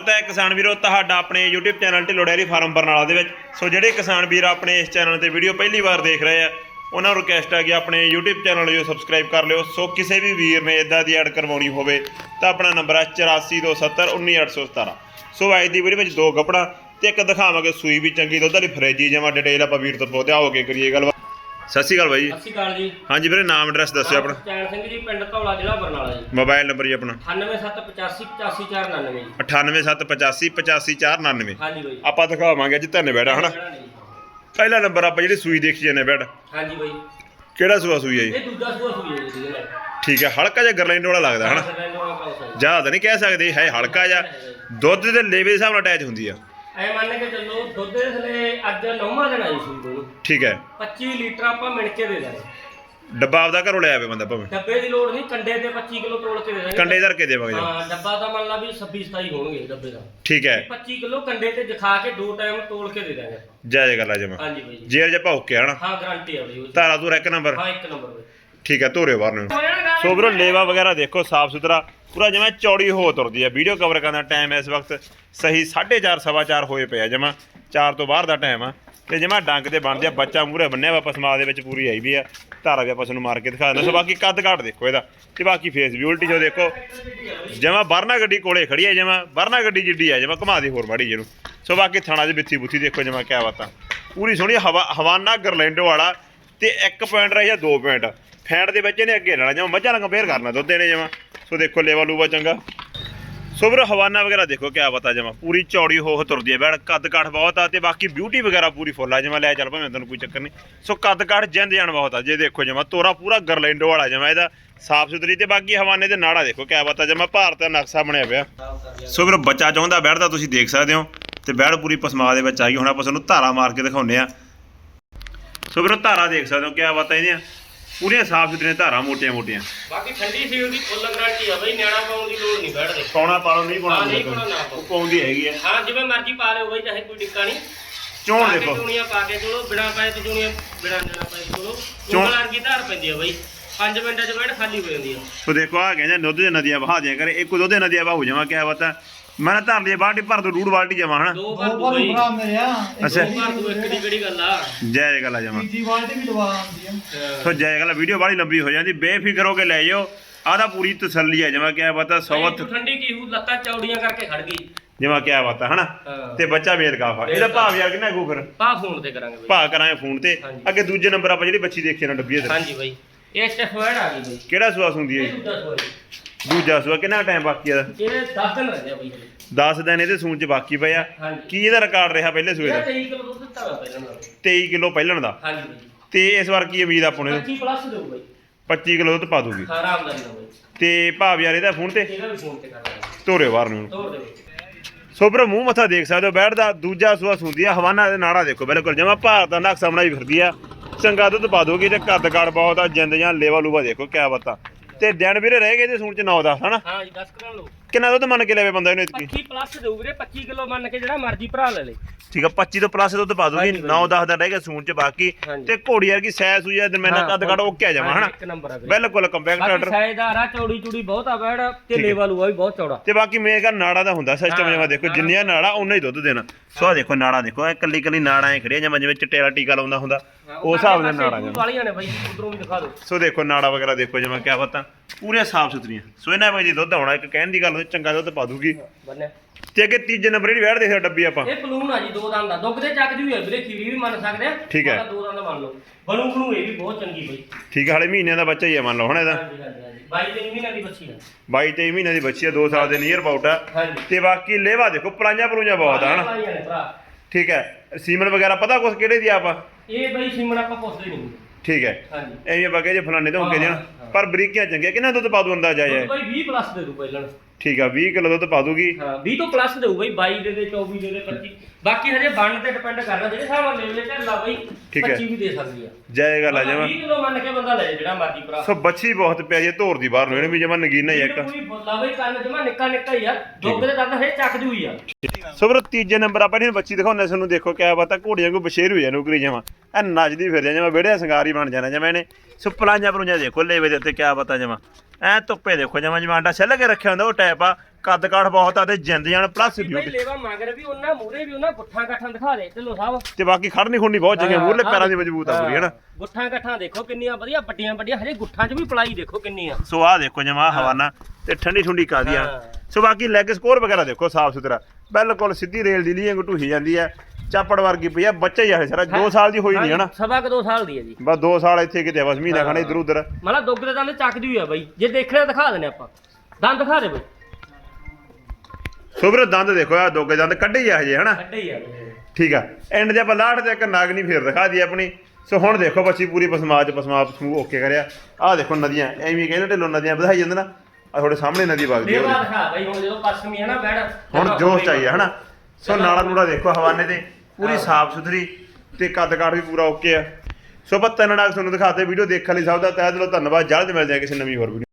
ਸਵਾਗਤ ਹੈ ਕਿਸਾਨ ਵੀਰੋ, ਤੁਹਾਡਾ ਆਪਣੇ YouTube channel Dhillon dairy farm Barnala ਦੇ ਵਿੱਚ। ਸੋ ਜਿਹੜੇ ਕਿਸਾਨ ਵੀਰ ਆਪਣੇ ਇਸ ਚੈਨਲ ਤੇ ਵੀਡੀਓ ਪਹਿਲੀ ਵਾਰ ਦੇਖ ਰਹੇ ਆ, ਉਹਨਾਂ ਨੂੰ ਰਿਕਵੈਸਟ ਆ ਕਿ ਆਪਣੇ YouTube ਚੈਨਲ ਨੂੰ ਸਬਸਕ੍ਰਾਈਬ ਕਰ ਲਿਓ। ਸੋ ਕਿਸੇ ਵੀ ਵੀਰ ਨੇ ਇਦਾਂ ਦੀ ਐਡ ਕਰਵਾਉਣੀ ਹੋਵੇ, ਤਾਂ ਆਪਣਾ ਨੰਬਰ ਹੈ 8427191817 ਸੋ ਅੱਜ ਦੀ ਵੀਡੀਓ ਵਿੱਚ ਦੋ ਕੱਪੜਾ ਤੇ ਇੱਕ ਦਿਖਾਵਾਂਗੇ ਸੂਈ ਵੀ ਚੰਗੀ, ਦੁੱਧ ਵਾਲੀ ਫਰੇਜੀ ਜਮਾ ਡਿਟੇਲ ਆਪਾਂ ਵੀਰ ਤੋਂ ਪੁੱਛਦੇ ਆਓਗੇ ਕਰੀਏ ਗੱਲ ਸਤਿ ਸ਼੍ਰੀ ਅਕਾਲ ਬਾਈ ਜੀ। ਸਤਿ ਸ਼੍ਰੀ ਅਕਾਲ ਜੀ। ਹਾਂਜੀ ਵੀਰੇ ਨਾਮ ਐਡਰੈਸ ਦੱਸਿਓ ਆਪਣਾ। ਚੈਨ ਸਿੰਘ ਜੀ ਪਿੰਡ ਧੌਲਾ ਜ਼ਿਲ੍ਹਾ ਬਰਨਾਲਾ ਜੀ। ਮੋਬਾਈਲ ਨੰਬਰ ਜੀ ਆਪਣਾ। 9785885499 ਜੀ। 9875855499 ਹਾਂਜੀ ਬਾਈ। ਆਪਾਂ ਦਿਖਾਵਾਂਗੇ ਅੱਜ ਧੰਨੇ ਬੈਠਾ ਹਨਾ? ਪਹਿਲਾ ਨੰਬਰ ਆਪਾਂ ਜਿਹੜੀ ਸੂਈ ਦੇਖੀ ਜਾਂਦੇ ਬੈਡ ਹਾਂਜੀ ਬਾਈ। ਕਿਹੜਾ ਸੂਆ ਸੂਈ ਹੈ ਜੀ? ਇਹ ਦੂਜਾ ਸੂਆ ਸੂਈ ਹੈ ਜੀ ਇਹਦੇ ਠੀਕ ਹੈ ਹਲਕਾ ਜਿਹਾ ਗਰਲੈਂਡ ਵਾਲਾ ਲੱਗਦਾ ਹਨਾ? ਜ਼ਿਆਦਾ ਤਾਂ ਨਹੀਂ ਕਹਿ ਸਕਦੇ ਹੈ ਹਲਕਾ ਜਿਹਾ। ਦੁੱਧ ਦੇ ਲੇਵੇ ਦੇ ਹਿਸਾਬ ਨਾਲ ਅਟੈਚ ਹੁੰਦੀ ਆ। ਐ ਮੰਨ ਕੇ ਚੱਲੋ ਦੁੱਧ ਦੇ ਥਲੇ ਅੱਜ ਨੌਵਾਂ ਦਿਨ ਆਈ ਸੂਈ ਨੂੰ ਠੀਕ ਹੈ। 25 ਲੀਟਰ ਆਪਾਂ ਮਿਣ ਕੇ ਦੇ ਦਾਂਗੇ। ਡੱਬਾ ਆਪਦਾ ਘਰੋਂ ਲੈ ਆਵੇ ਬੰਦਾ ਭਾਵੇਂ। ਡੱਬੇ ਦੀ ਲੋੜ ਨਹੀਂ ਕੰਡੇ ਤੇ 25 ਕਿਲੋ ਤੋਲ ਕੇ ਦੇ ਦਾਂਗੇ। ਕੰਡੇ ਧਰ ਕੇ ਦੇਵਾਂਗੇ ਜੀ। ਹਾਂ ਡੱਬਾ ਤਾਂ ਮੰਨ ਲਾ ਵੀ 26 27 ਹੋਣਗੇ ਡੱਬੇ ਦਾ। ਠੀਕ ਹੈ। 25 ਕਿਲੋ ਕੰਡੇ ਤੇ ਦਿਖਾ ਕੇ ਦੋ ਟਾਈਮ ਤੋਲ ਕੇ ਦੇ ਦਾਂਗੇ। ਜਾਇਜ਼ ਗੱਲ ਆ ਜਮਾ। ਹਾਂਜੀ ਬਾਈ ਜੀ। ਜੇਰ ਜਿਹਾ ਭੌਕ ਕੇ ਹਨਾ? ਹਾਂ ਗਾਰੰਟੀ ਆ ਬਾਈ ਧਾਰਾ ਤੂੰ ਇੱਕ ਨੰਬਰ। ਹਾਂ ਇੱਕ ਨੰਬਰ ਬਾਈ। ਠੀਕ ਹੈ, ਧੋਰੇ ਬਾਹਰ ਨੂੰ। ਸੋ ਵੀਰੋ, ਲੇਵਾ ਵਗੈਰਾ ਦੇਖੋ, ਸਾਫ਼ ਸੁਥਰਾ। ਪੂਰਾ ਜਿਵੇਂ ਚੌੜੀ ਹੋ ਤੁਰਦੀ ਆ ਵੀਡੀਓ ਕਵਰ ਕਰਨ ਦਾ ਟਾਈਮ ਇਸ ਵਕਤ ਸਹੀ 4:30 ਸਵਾ ਚਾਰ ਹੋਏ ਪਿਆ ਜਮਾ। 4 ਤੋਂ ਬਾਹਰ ਦਾ ਟਾਈਮ ਆ। ਤੇ ਜਮਾ ਡੰਗ ਤੇ ਬਣਦੀ ਆ, ਬੱਚਾ ਮੂਹਰੇ ਬੰਨਿਆ ਵਾਪਸ ਪਸਮਾ ਦੇ ਵਿੱਚ ਪੂਰੀ ਆਈ ਵੀ ਆ। ਧਾਰਾ ਵੀ ਆਪਾਂ ਨੂੰ ਮਾਰ ਕੇ ਦਿਖਾ ਦਿੰਦਾ ਸੋ ਬਾਕੀ ਕੱਦ ਘਾਟ ਦੇਖੋ ਇਹਦਾ। ਤੇ ਬਾਕੀ ਫੇਸ ਬਿਊਲਟੀ ਜੋ ਦੇਖੋ। ਜਮਾ ਬਰਨਾ ਗੱਡੀ ਕੋਲੇ ਖੜੀ ਹੈ ਜਮਾ। ਬਰਨਾ ਗੱਡੀ ਜਿੱਡੀ ਆ ਜਮਾ। ਘੁਮਾ ਦੀ ਹੋਰ ਮਾੜੀ ਜਿਹਨੂੰ ਸੋ ਬਾਕੀ ਥਾਣਾ 'ਚ ਬਿੱਥੀ ਬੁੱਥੀ ਦੇਖੋ ਜਮਾ ਕਿਆ ਬਾਤਾਂ। ਪੂਰੀ ਸੋਹਣੀ ਹਵਾ ਹਵਾਨਾ ਗਰਲੈਂਡੋ ਵਾਲਾ। ਤੇ 1 ਪੁਆਇੰਟ ਰਹਿ ਜਾਂ 2 ਪੁਆਇੰਟ ਫੈਂਟ ਦੇ ਵਿੱਚ ਇਹਨੇ ਅੱਗੇ ਲੈਣਾ, ਜਮਾ ਮੱਝਾਂ ਨਾਲ ਕੰਪੇਅਰ ਕਰਨਾ, ਦੁੱਧ ਇਹਨੇ ਜਮਾ। ਸੋ ਦੇਖੋ ਲੇਵਾ ਲੂਵਾ ਚੰਗਾ। ਸੋ ਵੀਰੋ ਹਵਾਨਾ ਵਗੈਰਾ ਦੇਖੋ, ਕਿਆ ਪਤਾ ਜਮਾ। ਪੂਰੀ ਚੌੜੀ ਹੋ ਤੁਰਦੀ ਹੈ ਬੈੜ ਕੱਦ ਕਾਠ ਬਹੁਤ ਆ ਤੇ ਬਾਕੀ ਬਿਊਟੀ ਵਗੈਰਾ ਪੂਰੀ ਫੁੱਲ ਆ। ਜਮਾ ਲੈ ਚੱਲ ਭਾਵੇਂ ਤੈਨੂੰ ਕੋਈ ਚੱਕਰ ਨਹੀਂ। ਸੋ ਕੱਦ ਕਾਠ ਜਿੰਦ ਜਾਨ ਬਹੁਤ ਆ। ਜੇ ਦੇਖੋ ਜਮਾ, ਤੋਰਾ ਪੂਰਾ ਗਰਲੈਂਡੋ ਵਾਲਾ ਜਮਾ, ਇਹਦਾ ਸਾਫ਼ ਸੁਥਰੀ ਤੇ ਬਾਕੀ ਹਵਾਨੇ ਦੇ ਨਾੜਾ ਦੇਖੋ, ਕਿਆ ਪਤਾ ਜਮਾ ਭਾਰਤ ਦਾ ਨਕਸ਼ਾ ਬਣਿਆ ਪਿਆ। ਸੋ ਵੀਰੋ ਬੱਚਾ ਚਾਹੁੰਦਾ ਬੈੜ ਦਾ ਤੁਸੀਂ ਦੇਖ ਸਕਦੇ ਹੋ। ਤੇ ਬੈੜ ਪੂਰੀ ਪਸਮਾ ਦੇ ਵਿੱਚ ਆ ਗਈ। ਹੁਣ ਆਪਾਂ ਤੁਹਾਨੂੰ ਧਾਰਾ ਮਾਰ ਕੇ ਦਿਖਾਉਂਦੇ ਆ ਸੋ ਵੀਰੋ ਧਾਰਾ ਦੇਖ ਸਕਦੇ ਹੋ, ਕਿਆ ਪਤਾ ਇਹਦੀਆਂ ਪੂਰੀਆਂ ਸਾਫ਼ ਸੁਥਰੀਆਂ ਧਾਰਾਂ ਮੋਟੀਆਂ ਮੋਟੀਆਂ। ਬਾਕੀ ਠੰਡੀ ਸੀਲ ਦੀ ਫੁੱਲ ਗਾਰੰਟੀ ਆ ਬਈ ਨਿਆਣਾ ਪਾਉਣ ਦੀ ਲੋੜ ਨਹੀਂ ਬੈਠਦੇ। ਪਾਉਣਾ ਪਾਉਣਾ ਨਹੀਂ ਪਾਉਣਾ ਹਾਂ, ਨਹੀਂ ਪਾਉਣਾ, ਨਾ ਪਾਓ। ਉਹ ਪਾਉਂਦੀ ਹੈਗੀ ਆ। ਹਾਂ ਜਿਵੇਂ ਮਰਜ਼ੀ ਪਾ ਲਿਓ ਬਈ ਚਾਹੇ ਕੋਈ ਟਿੱਕਾ ਨਹੀਂ। ਚੋਣ ਦੇਖੋ। ਚੂਣੀਆਂ ਪਾ ਕੇ ਚਲੋ ਬਿਨਾ ਪਾਏ ਤੇ ਚੂਣੀਆਂ ਬਿਨਾ ਦੇਣਾ ਪਾਏ ਚਲੋ ਚੋਣ- ਉਂਗਲਾਂ ਵਰਗੀ ਧਾਰ ਪੈਂਦੀ ਆ ਬਈ। 5 ਮਿੰਟਾਂ 'ਚ ਬੈਠ ਖਾਲੀ ਹੋ ਜਾਂਦੀ ਆ। ਸੋ ਦੇਖੋ ਆ ਕਹਿੰਦੇ ਦੁੱਧ ਦੀਆਂ ਨਦੀਆਂ ਵਹਾ ਦਿਆ ਕਰੇ ਇੱਕ ਦੁੱਧ ਦੀਆਂ ਨਦੀਆਂ ਵਹਾਉ ਜਾਵਾਂ ਕਿਆ ਪਤਾ ਮੈਂ ਧਰ ਲਈ ਬਾਲਟੀ ਭਰ ਦੋ ਡੂੜ ਬਾਲਟੀ ਜਾਵਾਂ ਹਨਾ? ਦੋ ਭਰ ਦੋ ਭਰਾ ਮੇਰੇ ਆ। ਅੱਛਾ। ਦੋ ਭਰ ਦੂ ਇੱਕ ਦੀ ਕਿਹੜੀ ਗੱਲ ਆ? ਜੈ ਗੱਲ ਆ ਜਾਵਾਂ ਤੀਜੀ ਬਾਲਟੀ ਵੀ ਦਵਾ ਆਉਂਦੀ ਆ। ਸੋ ਜੈ ਗੱਲ ਵੀਡੀਓ ਬਾੜੀ ਲੰਬੀ ਹੋ ਜਾਂਦੀ ਬੇਫਿਕਰ ਹੋ ਕੇ ਲੈ ਜਾਓ। ਆਦਾ ਪੂਰੀ ਤਸੱਲੀ ਆ ਜਾਵਾਂ ਕਿਆ ਪਤਾ ਸੌਤ ਠੰਡੀ ਕੀ ਹੂ ਲੱਤਾਂ ਚੌੜੀਆਂ ਕਰਕੇ ਖੜ ਗਈ। ਜਿਵੇਂ ਕਿਆ ਪਤਾ ਹਨਾ? ਹਾਂ। ਤੇ ਬੱਚਾ ਮੇਲ ਕਾਫਾ ਇਹਦਾ ਭਾਵ ਯਾਰ ਕਿੰਨਾ ਕੋ ਫਿਰ? ਪਾ ਫੋਨ ਤੇ ਕਰਾਂਗੇ ਬਈ। ਭਾ ਕਰਾਂਗੇ ਫੋਨ ਤੇ। ਹਾਂਜੀ। ਅੱਗੇ ਦੂਜੇ ਨੰਬਰ ਆਪਾਂ ਜਿਹੜੀ ਬੱਚੀ ਦੇਖੀ ਨਾ ਡੱਬੀ ਇਹਦੇ ਹਾਂਜੀ ਬਈ। ਇਹ ਸਟੈਫਰਡ ਆ ਗਈ ਬਈ। ਕਿਹੜਾ ਸੁਆਸ ਹੁੰਦੀ ਹੈ ਇਹ ਜੀ? ਜੀ। ਦੂਜਾ ਸੁਆ ਕਿੰਨਾ ਟਾਈਮ ਬਾਕੀ ਆ ਇਹਦੇ? 10 ਦਿਨ ਰਹਿੰਦੇ ਆ ਬਈ ਹਲੇ। 10 ਦਿਨ ਇਹਦੇ ਸੂਣ ਚ ਬਾਕੀ ਪਿਆ ਹਾਂਜੀ। ਕੀ ਇਹਦਾ ਰਿਕਾਰਡ ਰਿਹਾ ਪਹਿਲੇ ਸੂਏ ਦਾ? 23 ਕਿਲੋ ਦੁੱਧ ਦਿੱਤਾ ਵਾ ਪਹਿਲਾਂ ਨਾਲ। 23 ਕਿਲੋ ਪਹਿਲਣ ਦਾ। ਹਾਂਜੀ। ਤੇ ਇਸ ਵਾਰ ਕੀ ਉਮੀਦ ਆਪਾਂ ਨੂੰ? 25 ਪਲੱਸ ਦਿਓ ਬਈ। 25 ਕਿਲੋ ਦੁੱਧ ਪਾ ਦੂਗੀ ਆਰਾਮ ਨਾਲ ਲਓ ਬਈ। ਤੇ ਭਾਵ ਯਾਰ ਇਹਦਾ ਫੋਨ ਤੇ? ਇਹਦਾ ਵੀ ਫੋਨ ਤੇ ਕਰ ਲਾਂਗੇ ਧੋਰੇ ਬਾਹਰ ਨੂੰ। ਤੋੜ ਦੇ ਸੋ ਵੀਰੋ ਮੂੰਹ ਮੱਥਾ ਦੇਖ ਸਕਦੇ ਹੋ ਬੈਠਦਾ ਦੂਜਾ ਸੂਆ ਸੁੰਦੀ ਆ ਹਵਾਨਾ ਦੇ ਨਾੜਾ ਦੇਖੋ ਬਿਲਕੁਲ ਜਮਾ ਭਾਰਤ ਦਾ ਨਕਸ਼ਾ ਬਣਾਈ ਫਿਰਦੀ ਆ। ਚੰਗਾ ਦੁੱਧ ਪਾ ਦੋਗੀ ਤੇ ਕੱਦ ਕਾੜ ਬਹੁਤ ਆ ਜਿੰਦ ਜਾਂ ਲੇਵਾ ਲੂਵਾ ਦੇਖੋ ਕਿਆ ਬਤਾ। ਤੇ ਦਿਨ ਵੀਰੇ ਰਹਿ ਗਏ ਤੇ ਸੂਣ ਚ 9 10 ਹਨਾ? ਹਾਂ ਜੀ 10 ਕਰਾਂ ਲਓ ਕਿੰਨਾ ਦੁੱਧ ਮੰਨ ਕੇ ਲੈਵੇ ਬੰਦਾ ਇਹਨੂੰ ਇਤਕੀ? 25 ਪਲੱਸ ਦਿਓ ਵੀਰੇ 25 ਕਿਲੋ ਮੰਨ ਕੇ ਜਿਹੜਾ ਮਰਜ਼ੀ ਭਰਾ ਲੈ ਲੈ। ਠੀਕ ਆ 25 ਤੋਂ ਪਲੱਸ ਦੁੱਧ ਪਾ ਦੂਗੀ ਹਾਂਜੀ, 9 10 ਦਾ ਰਹਿ ਗਿਆ ਸੂਣ ਚ ਬਾਕੀ। ਤੇ ਘੋੜੀ ਯਾਰ ਕੀ ਸੈ ਸੂਆ ਦਿਨ ਮੈਨਾਂ ਕੱਦ ਕਾੜ ਓਕੇ ਆ ਜਾਵਾਂ ਹਨਾ? ਇੱਕ ਨੰਬਰ ਆ ਵੀਰੇ। ਬਿਲਕੁਲ ਕੰਪੈਕਟ ਆਰਡਰ ਸਾਇਦਾਰ ਆ ਚੌੜੀ ਚੂੜੀ ਬਹੁਤ ਆ ਬੈੜ ਤੇ ਠੀਕ ਹੈ। ਲੇਵਾ ਲੂਆ ਵੀ ਬਹੁਤ ਚੌੜਾ। ਤੇ ਬਾਕੀ ਮੇਰੇ ਘਰ ਨਾੜਾ ਦਾ ਹੁੰਦਾ ਸਿਸਟਮ ਜਿਵੇਂ ਦੇਖੋ ਜਿੰਨੀਆਂ ਨਾੜਾ ਉਨਾ ਹੀ ਦੁੱਧ ਦੇਣਾ। ਸੋ ਦੇਖੋ ਨਾੜਾ ਦੇਖੋ ਇਹ ਕੱਲੀ ਕੱਲੀ ਨਾੜਾਂ ਐ ਖੜੀਆਂ ਜਿਵੇਂ ਜਿਵੇਂ ਚਿੱਟੇ ਵਾਲਾ ਟੀਕਾ ਲਾਉਂਦਾ ਹੁੰਦਾ ਉਸ ਹਿਸਾਬ ਨਾਲ ਨਾੜਾਂ ਵਾਲੀਆਂ ਨੇ ਬਾਈ ਉਧਰੋਂ ਵੀ ਦਿਖਾ ਦਿਓ। ਸੋ ਦੇਖੋ ਨਾੜਾ ਵਗੈਰਾ ਦੇਖੋ ਜਿਵੇਂ ਕਿਆ ਪਤਾ ਪੂਰੀਆਂ ਸਾਫ਼ ਸੁਥਰੀਆਂ। ਸੋ ਇਹਨਾਂ ਵਿੱਚ ਦੁੱਧ ਆਉਣਾ ਇੱਕ ਕਹਿਣ ਦੀ ਗੱਲ ਚੰਗਾ ਦੁੱਧ ਪਾ ਦੂਗੀ। ਬੰਨੇ ਤੇ ਅੱਗੇ ਤੀਜੇ ਨੰਬਰ ਜਿਹੜੀ ਵੈੜ ਦੇਖਿਆ ਡੱਬੀ ਆਪਾਂ। ਇਹ ਬਲੂਨ ਆ ਜੀ ਦੋ ਦੰਦ ਦਾ ਦੁੱਗ ਦੇ ਚੱਕਦੀ ਹੋਈ ਆ ਵੀਰੇ ਖੀਰੀ ਵੀ ਮੰਨ ਸਕਦੇ ਆ। ਠੀਕ ਹੈ। ਦੋ ਦੰਦ ਮੰਨ ਲਓ। ਬਣੂ ਬਣੂ ਇਹ ਵੀ ਬਹੁਤ ਚੰਗੀ ਬਈ। ਠੀਕ ਹੈ ਹਾਲੇ ਮਹੀਨਿਆਂ ਦਾ ਬੱਚਾ ਹੀ ਆ ਮੰਨ ਲਓ ਹੁਣ ਇਹਦਾ। ਹਾਂਜੀ ਹਾਂਜੀ ਹਾਂਜੀ। ਬਾਈ ਦੇ ਮਹੀਨਿਆਂ ਦੀ ਬੱਚੀ ਆ। 22 23 ਮਹੀਨਿਆਂ ਦੀ ਬੱਚੀ ਆ 2 ਸਾਲ ਦੇ ਨੀਅਰ ਆ। ਹਾਂਜੀ। ਤੇ ਬਾਕੀ ਲੇਵਾ ਦੇਖੋ ਪਲਾਈਆਂ ਪਲੂਈਆਂ ਬਹੁਤ ਆ ਹਨਾ? ਬਾਈਆਂ ਨੇ ਭਰਾ। ਠੀਕ ਹੈ। ਸੀਮਨ ਵਗੈਰਾ ਪਤਾ ਕੁਛ ਕਿਹੜੇ ਦੀ ਆ ਆਪਾਂ? ਇਹ ਬਈ ਸਿਮਣ ਆਪਾਂ ਪੁੱਛਦੇ ਨਹੀਂ ਠੀਕ ਹੈ। ਹਾਂਜੀ। ਐਵੇਂ ਬਾਗੇ ਜੇ ਫਲਾਣੇ ਤੋਂ ਹੋ। ਕੇ ਹਾਂ, ਹਾਂ। ਪਰ ਬਰੀਕੀਆਂ ਚੰਗੀਆਂ ਕਿੰਨਾ ਦੁੱਧ ਪਾ ਦੂ ਅੰਦਾਜ਼ਾ ਜਾਏ ਬਈ 20 ਪਲੱਸ ਦੇ ਦੂ ਪਹਿਲਾਂ ਠੀਕ ਆ 20 ਕਿਲੋ ਦੁੱਧ ਪਾ ਦੂਗੀ। ਹਾਂ 20 ਤੋਂ ਪਲੱਸ ਦੇਊ ਬਈ 22 ਦੇ ਦੇ 24 ਦੇ ਦੇ 25 ਬਾਕੀ ਹਜੇ ਬਣ ਤੇ ਡਿਪੈਂਡ ਕਰਦਾ ਜਿਹੜੇ ਹਿਸਾਬ ਨਾਲ ਲੈਵਲ ਤੇ ਲਾ ਬਈ ਠੀਕ ਹੈ। 25 ਵੀ ਦੇ ਸਕਦੀ ਆ। ਜੈ ਗੱਲ ਆ ਜਮਾ 20 ਕਿਲੋ ਮੰਨ ਕੇ ਬੰਦਾ ਲੈ ਜਾਏ ਜਿਹੜਾ ਮਰਜ਼ੀ ਭਰਾ। ਸੋ ਬੱਚੀ ਬਹੁਤ ਪਿਆ ਜੇ ਧੋਰ ਦੀ ਬਾਹਰ ਨੂੰ ਇਹਨੂੰ ਵੀ ਜਮਾ ਨਗੀਨਾ ਹੀ ਆ ਇੱਕ। ਕੋਈ ਬੋਲਾ ਬਈ ਕੰਨ ਜਮਾ ਨਿੱਕਾ ਨਿੱਕਾ ਹੀ ਆ ਦੁੱਧ ਦੇ ਦੰਦ ਹਜੇ ਚੱਕਦੀ ਹੋਈ ਆ। ਸੋ ਵੀਰੋ ਤੀਜੇ ਨੰਬਰ ਆਪਾਂ ਇਹਨੂੰ ਬੱਚੀ ਦਿਖਾਉਂਦੇ ਸਾਨੂੰ ਦੇਖੋ ਕਿਆ ਪਤਾ ਘੋੜੀਆਂ ਕੋ ਬਸ਼ੇਰ ਹੋਈ ਨੌਕਰੀ ਜਮਾ ਐ ਨੱਚਦੀ ਫਿਰ ਜਾ ਜਮਾ ਵਿੜਿਆ ਸਿੰਗਾਰ ਬਣ ਜਾਣਾ ਜਮਾ ਇਹਨੇ ਸੋ ਪਲਾਂਜਾ ਪਲੂੰਜਾ ਦੇਖੋ ਲੇਵੇ ਦੇ ਉੱਤੇ ਕਿਆ ਪਤਾ ਜਮਾ ਐ ਧੁੱਪੇ ਦੇਖੋ ਜਮਾ ਜਮਾ ਆਂਡਾ ਛੱਲ ਕੇ ਰੱਖਿਆ ਹੁੰਦਾ ਉਹ ਟੈਪ ਆ ਕੱਦ ਕਾਠ ਬਹੁਤ ਆ ਤੇ ਜਿੰਦ ਜਾਨ ਪਲੱਸ ਬਿਊਟੀ ਲੇਵਾ ਮਗਰ ਵੀ ਉਹਨਾਂ ਮੂਰੇ ਵੀ ਉਹਨਾਂ ਗੁੱਠਾਂ ਗੱਠਾਂ ਦਿਖਾ ਦੇ ਢਿੱਲੋਂ ਸਾਹਿਬ। ਤੇ ਬਾਕੀ ਖੜਨੀ ਖੁੰਨੀ ਬਹੁਤ ਚੰਗੀ ਹਾਂ, ਮੂਰਲੇ। ਪੈਰਾਂ ਦੀ ਮਜ਼ਬੂਤ ਆ ਪੂਰੀ ਹੈ ਨਾ ਗੁੱਠਾਂ ਗੱਠਾਂ ਦੇਖੋ ਕਿੰਨੀਆਂ ਵਧੀਆ ਵੱਡੀਆਂ ਵੱਡੀਆਂ ਹਜੇ ਗੁੱਠਾਂ 'ਚ ਵੀ ਪਲਾਈ ਦੇਖੋ ਕਿੰਨੀ ਆ ਸੋ ਆਹ ਦੇਖੋ ਜਮਾ ਹਵਾਨਾ ਤੇ ਠੰਡੀ ਠੁੰਡੀ ਕਾਦੀ ਆ ਹਾਂ। ਸੋ ਬਾਕੀ ਲੈਗ ਸਕੋਰ ਵਗੈਰਾ ਦੇਖੋ ਸਾਫ਼ ਸੁਥਰਾ। ਬਿਲਕੁਲ ਸਿੱਧੀ ਰੇਲ ਦੀ ਲੀਆਂ ਢੂਹੀ ਜਾਂਦੀ ਹੈ ਚਾਪੜ ਵਰਗੀ ਪਈ ਆ ਬੱਚਾ ਹੀ ਆ ਸਾਰਾ 2 ਸਾਲ ਦੀ ਹੋਈ ਨਹੀਂ ਹੈ ਨਾ ਸਵਾ ਕੁ ਦੋ ਸਾਲ ਦੀ ਹੈ ਜੀ। ਬਸ 2 ਸਾਲ ਇੱਥੇ ਕਿਤੇ ਆ, ਬਸ ਮਹੀਨਾ ਖਾਣੇ ਇਧਰ ਉਧਰ। ਮਤਲਬ ਦੁੱਗ ਦੇ ਦੰਦ ਚੱਕਦੀ ਹੋਈ ਆ ਬਾਈ। ਜੇ ਦੇਖਣਾ ਦਿਖਾ ਦਿੰਨੇ ਆਪਾਂ। ਦੰਦ ਦਿਖਾ ਦੇ ਬਾਈ। ਸੋ ਵੀਰੋ ਦੰਦ ਦੇਖੋ ਆ ਦੋਗੇ ਦੰਦ ਕੱਢੇ ਹੀ ਆ ਹਜੇ ਹਨਾ? ਕੱਢੇ ਹੀ ਆ। ਠੀਕ ਆ। ਐਂਡ ਦੇ ਆਪਾਂ ਲਾਠ ਤੇ ਇੱਕ ਨਾਗਨੀ ਫੇਰ ਦਿਖਾ ਦਈਏ ਆਪਣੀ। ਸੋ ਹੁਣ ਦੇਖੋ ਬੱਚੀ ਪੂਰੀ ਪਸਮਾ ਚ ਪਸਮਾ ਸਮੂਹ ਓਕੇ ਕਰਿਆ। ਆਹ ਦੇਖੋ ਨਦੀਆਂ ਐਵੇਂ ਕਹਿੰਦੇ ਢਿੱਲੋਂ ਨਦੀਆਂ ਵਧਾਈ ਜਾਂਦੇ ਨਾ ਆ ਤੁਹਾਡੇ ਸਾਹਮਣੇ ਨਦੀ ਵਗਦੀ ਆ ਉਹਦੀ। ਦਿਖਾ ਬਾਈ ਹੁਣ ਜਦੋਂ ਪਸਮੀ ਹੈ ਨਾ ਬੈੜ ਹੁਣ ਜੋਸ਼ ਚਾਹੀਏ ਹਨਾ? ਸੋ ਨਾਲਾ ਨੂੜਾ ਦੇਖੋ ਹਵਾਨੇ ਤੇ। ਪੂਰੀ ਸਾਫ਼ ਸੁਥਰੀ ਤੇ ਕੱਦ ਕਾਠ ਵੀ ਪੂਰਾ ਓਕੇ ਆ। ਸੋ ਆਪਾਂ ਤਿੰਨ ਨਾਗ ਤੁਹਾਨੂੰ ਦਿਖਾਤੇ ਵੀਡੀਓ ਦੇਖਣ ਲਈ ਸਭ ਦਾ ਤਹਿ ਦਿਲੋਂ ਧੰਨਵਾਦ। ਜਲਦ ਮਿਲਦੇ ਆ ਕਿਸੇ ਨਵੀਂ ਹੋਰ ਵੀਡੀਓ